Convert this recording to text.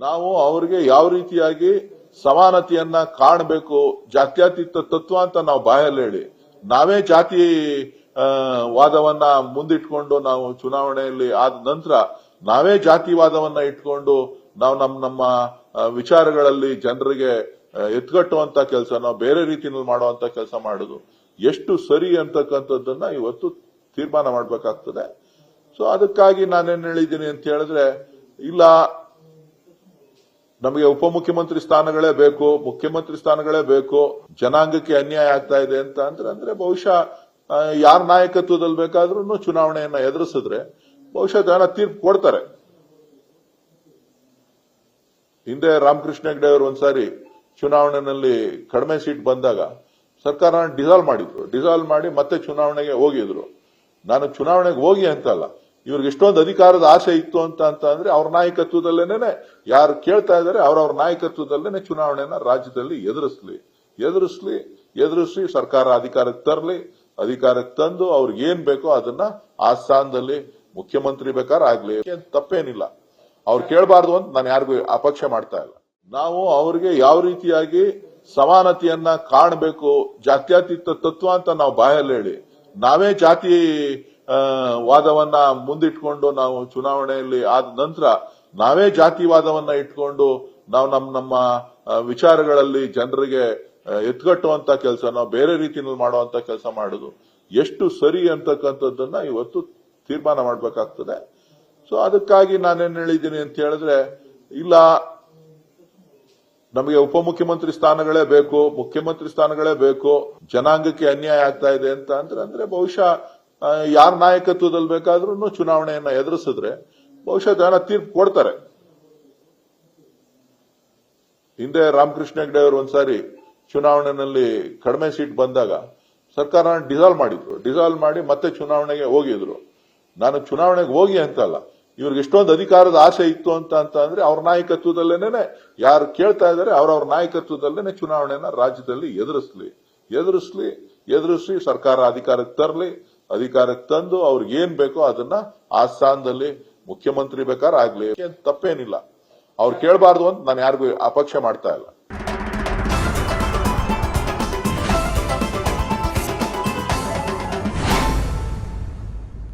ನಾವು ಅವರಿಗೆ ಯಾವ ರೀತಿಯಾಗಿ ಸಮಾನತೆಯನ್ನ ಕಾಣಬೇಕು, ಜಾತ್ಯತೀತ ತತ್ವ ಅಂತ ನಾವು ಬಾಯಲ್ಲಿ ಹೇಳಿ, ನಾವೇ ಜಾತಿ ವಾದವನ್ನ ಮುಂದಿಟ್ಕೊಂಡು ನಾವು ಚುನಾವಣೆಯಲ್ಲಿ ಆದ ನಂತರ ನಾವೇ ಜಾತಿವಾದವನ್ನ ಇಟ್ಕೊಂಡು ನಾವು ನಮ್ಮ ನಮ್ಮ ವಿಚಾರಗಳಲ್ಲಿ ಜನರಿಗೆ ಎತ್ಗಟ್ಟುವಂತ ಕೆಲಸ, ನಾವು ಬೇರೆ ರೀತಿಯಲ್ಲಿ ಮಾಡುವಂತ ಕೆಲಸ ಮಾಡುದು ಎಷ್ಟು ಸರಿ ಅಂತಕ್ಕಂಥದ್ದನ್ನ ಇವತ್ತು ತೀರ್ಮಾನ ಮಾಡಬೇಕಾಗ್ತದೆ. ಸೊ ಅದಕ್ಕಾಗಿ ನಾನೇನ್ ಹೇಳಿದ್ದೀನಿ ಅಂತ ಹೇಳಿದ್ರೆ, ಇಲ್ಲ ನಮಗೆ ಉಪಮುಖ್ಯಮಂತ್ರಿ ಸ್ಥಾನಗಳೇ ಬೇಕು, ಮುಖ್ಯಮಂತ್ರಿ ಸ್ಥಾನಗಳೇ ಬೇಕು, ಜನಾಂಗಕ್ಕೆ ಅನ್ಯಾಯ ಆಗ್ತಾ ಇದೆ ಅಂತ ಅಂದ್ರೆ ಅಂದ್ರೆ ಬಹುಶಃ ಯಾರ ನಾಯಕತ್ವದಲ್ಲಿ ಬೇಕಾದ್ರೂ ಚುನಾವಣೆಯನ್ನ ಎದುರಿಸಿದ್ರೆ ಬಹುಶಃ ಜನ ತೀರ್ಪು ಕೊಡ್ತಾರೆ. ಹಿಂದೆ ರಾಮಕೃಷ್ಣ ಹೆಗ್ಡೆ ಅವರು ಒಂದ್ಸಾರಿ ಚುನಾವಣೆಯಲ್ಲಿ ಕಡಿಮೆ ಸೀಟ್ ಬಂದಾಗ ಸರ್ಕಾರ ಡಿಸಾಲ್ವ್ ಮಾಡಿದ್ರು. ಡಿಸಾಲ್ವ್ ಮಾಡಿ ಮತ್ತೆ ಚುನಾವಣೆಗೆ ಹೋಗಿದ್ರು. ನಾನು ಚುನಾವಣೆಗೆ ಹೋಗಿ ಅಂತಲ್ಲ ಇವ್ರಿಗೆ ಇಷ್ಟೊಂದು ಅಧಿಕಾರದ ಆಸೆ ಇತ್ತು ಅಂತ ಅಂತ ಅಂದ್ರೆ ಅವ್ರ ನಾಯಕತ್ವದಲ್ಲೇನೆ ಯಾರು ಕೇಳ್ತಾ ಇದ್ದಾರೆ ಅವ್ರವ್ರ ನಾಯಕತ್ವದಲ್ಲೇನೆ ಚುನಾವಣೆನ ರಾಜ್ಯದಲ್ಲಿ ಎದುರಿಸ್ಲಿ. ಎದುರಿಸ್ಲಿ, ಎದುರಿಸಿ ಸರ್ಕಾರ ಅಧಿಕಾರಕ್ಕೆ ತರಲಿ, ಅಧಿಕಾರಕ್ಕೆ ತಂದು ಅವ್ರಿಗೆ ಏನ್ ಬೇಕೋ ಅದನ್ನ ಆ ಸ್ಥಾನದಲ್ಲಿ ಮುಖ್ಯಮಂತ್ರಿ ಬೇಕಾದ್ರೆ ಆಗ್ಲಿ. ತಪ್ಪೇನಿಲ್ಲ. ಅವ್ರು ಕೇಳಬಾರ್ದು ಅಂತ ನಾನು ಯಾರಿಗೂ ಅಪೇಕ್ಷೆ ಮಾಡ್ತಾ ಇಲ್ಲ. ನಾವು ಅವ್ರಿಗೆ ಯಾವ ರೀತಿಯಾಗಿ ಸಮಾನತೆಯನ್ನ ಕಾಣಬೇಕು, ಜಾತ್ಯತೀತ ತತ್ವ ಅಂತ ನಾವು ಬಾಯಲ್ಲಿ ಹೇಳಿ, ನಾವೇ ಜಾತಿ ವಾದವನ್ನ ಮುಂದಿಟ್ಕೊಂಡು ನಾವು ಚುನಾವಣೆಯಲ್ಲಿ ಆದ ನಂತರ ನಾವೇ ಜಾತಿವಾದವನ್ನ ಇಟ್ಕೊಂಡು ನಾವು ನಮ್ಮ ನಮ್ಮ ವಿಚಾರಗಳಲ್ಲಿ ಜನರಿಗೆ ಎತ್ಕಟ್ಟುವಂತ ಕೆಲಸ, ನಾವು ಬೇರೆ ರೀತಿಯಲ್ಲಿ ಮಾಡುವಂತ ಕೆಲಸ ಮಾಡುದು ಎಷ್ಟು ಸರಿ ಅಂತಕ್ಕಂಥದ್ದನ್ನ ಇವತ್ತು ತೀರ್ಮಾನ ಮಾಡಬೇಕಾಗ್ತದೆ. ಸೊ ಅದಕ್ಕಾಗಿ ನಾನೇನ್ ಹೇಳಿದ್ದೀನಿ ಅಂತ ಹೇಳಿದ್ರೆ, ಇಲ್ಲ, ನಮಗೆ ಉಪಮುಖ್ಯಮಂತ್ರಿ ಸ್ಥಾನಗಳೇ ಬೇಕು, ಮುಖ್ಯಮಂತ್ರಿ ಸ್ಥಾನಗಳೇ ಬೇಕು, ಜನಾಂಗಕ್ಕೆ ಅನ್ಯಾಯ ಆಗ್ತಾ ಇದೆ ಅಂತ ಅಂದ್ರೆ ಅಂದ್ರೆ ಬಹುಶಃ ಯಾರ ನಾಯಕತ್ವದಲ್ಲಿ ಬೇಕಾದ್ರೂ ಚುನಾವಣೆಯನ್ನ ಎದುರಿಸಿದ್ರೆ ಬಹುಶಃ ಜನ ತೀರ್ಪು ಕೊಡ್ತಾರೆ. ಹಿಂದೆ ರಾಮಕೃಷ್ಣ ಹೆಗ್ಡೆ ಅವರು ಒಂದ್ಸಾರಿ ಚುನಾವಣೆಯಲ್ಲಿ ಕಡಿಮೆ ಸೀಟ್ ಬಂದಾಗ ಸರ್ಕಾರ ಡಿಸಾಲ್ವ್ ಮಾಡಿದ್ರು. ಡಿಸಾಲ್ವ್ ಮಾಡಿ ಮತ್ತೆ ಚುನಾವಣೆಗೆ ಹೋಗಿದ್ರು. ನಾನು ಚುನಾವಣೆಗೆ ಹೋಗಿ ಅಂತಲ್ಲ, ಇವ್ರಿಗೆ ಎಷ್ಟೊಂದು ಅಧಿಕಾರದ ಆಸೆ ಇತ್ತು ಅಂತ ಅಂತ ಅಂದ್ರೆ ಅವ್ರ ನಾಯಕತ್ವದಲ್ಲೇನೆ ಯಾರು ಕೇಳ್ತಾ ಇದ್ದಾರೆ ಅವ್ರವ್ರ ನಾಯಕತ್ವದಲ್ಲೇನೆ ಚುನಾವಣೆನ ರಾಜ್ಯದಲ್ಲಿ ಎದುರಿಸ್ಲಿ. ಎದುರಿಸ್ಲಿ, ಎದುರಿಸಿ ಸರ್ಕಾರ ಅಧಿಕಾರಕ್ಕೆ ತರಲಿ. ಅಧಿಕಾರಕ್ಕೆ ತಂದು ಅವ್ರಿಗೆ ಏನ್ ಬೇಕೋ ಅದನ್ನ ಆ ಸ್ಥಾನದಲ್ಲಿ ಮುಖ್ಯಮಂತ್ರಿ ಬೇಕಾದ್ರೆ ಆಗ್ಲಿ, ತಪ್ಪೇನಿಲ್ಲ. ಅವ್ರು ಕೇಳಬಾರ್ದು ಅಂತ ನಾನು ಯಾರಿಗೂ ಅಪೇಕ್ಷೆ ಮಾಡ್ತಾ ಇಲ್ಲ.